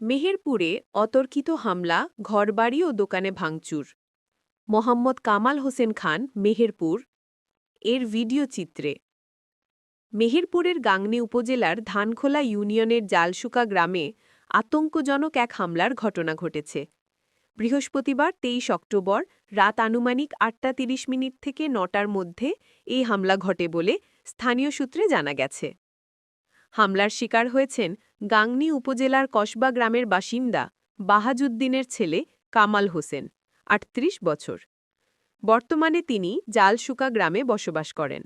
মেহেরপুরে অতর্কিত হামলা, ঘরবাড়ি ও দোকানে ভাঙচুর। মোহাম্মদ কামাল হোসেন খান, মেহেরপুর। এর ভিডিও চিত্রে। মেহেরপুরের গাংনী উপজেলার ধানখোলা ইউনিয়নের জালসুকা গ্রামে আতঙ্কজনক এক হামলার ঘটনা ঘটেছে। বৃহস্পতিবার তেইশ অক্টোবর রাত আনুমানিক আটটা তিরিশ মিনিট থেকে নটার মধ্যে এই হামলা ঘটে বলে স্থানীয় সূত্রে জানা গেছে। হামলার শিকার হয়েছেন গাংনী উপজেলার কসবা গ্রামের বাসিন্দা বাহাজুদ্দিনের ছেলে কামাল হোসেন, আটত্রিশ বছর। বর্তমানে তিনি জালসুকা গ্রামে বসবাস করেন।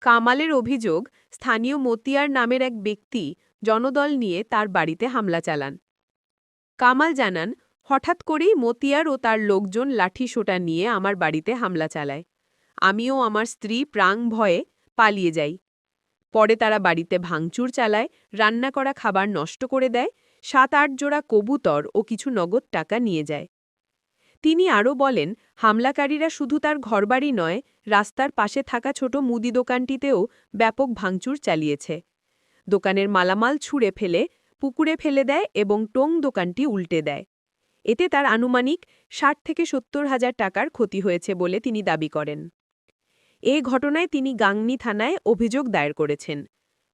কামালের অভিযোগ, স্থানীয় মতিয়ার নামের এক ব্যক্তি জনদল নিয়ে তার বাড়িতে হামলা চালান। কামাল জানান, হঠাৎ করেই মতিয়ার ও তার লোকজন লাঠি সোটা নিয়ে আমার বাড়িতে হামলা চালায়। আমিও আমার স্ত্রী প্রাং ভয়ে পালিয়ে যাই। পরে তারা বাড়িতে ভাঙচুর চালায়, রান্না করা খাবার নষ্ট করে দেয় সাত আট জোড়া কবুতর ও কিছু নগদ টাকা নিয়ে যায়। তিনি আরও বলেন, হামলাকারীরা শুধু তার ঘরবাড়ি নয়, রাস্তার পাশে থাকা ছোট মুদি দোকানটিতেও ব্যাপক ভাঙচুর চালিয়েছে। দোকানের মালামাল ছুঁড়ে ফেলে, পুকুরে ফেলে দেয় এবং টোং দোকানটি উল্টে দেয়। এতে তার আনুমানিক ষাট থেকে সত্তর হাজার টাকার ক্ষতি হয়েছে বলে তিনি দাবি করেন। এ ঘটনায় তিনি গাংনী থানায় অভিযোগ দায়ের করেছেন।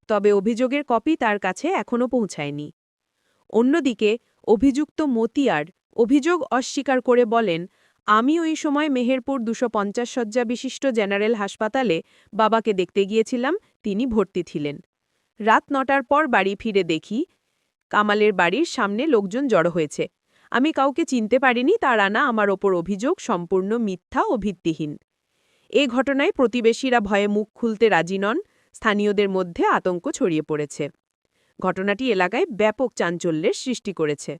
তবে অভিযোগের কপি তার কাছে এখনও পৌঁছায়নি। অন্যদিকে অভিযুক্ত মতিয়ার অভিযোগ অস্বীকার করে বলেন, আমি ওই সময় মেহেরপুর দুশো পঞ্চাশ শয্যা বিশিষ্ট জেনারেল হাসপাতালে বাবাকে দেখতে গিয়েছিলাম, তিনি ভর্তি ছিলেন। রাত নটার পর বাড়ি ফিরে দেখি কামালের বাড়ির সামনে লোকজন জড়ো হয়েছে। আমি কাউকে চিনতে পারিনি, তার আনা আমার ওপর অভিযোগ সম্পূর্ণ মিথ্যা ও ভিত্তিহীন। এ ঘটনায় প্রতিবেশীরা ভয়ে মুখ খুলতে রাজি নন, স্থানীয়দের মধ্যে আতঙ্ক ছড়িয়ে পড়েছে। ঘটনাটি এলাকায় ব্যাপক চাঞ্চল্যের সৃষ্টি করেছে।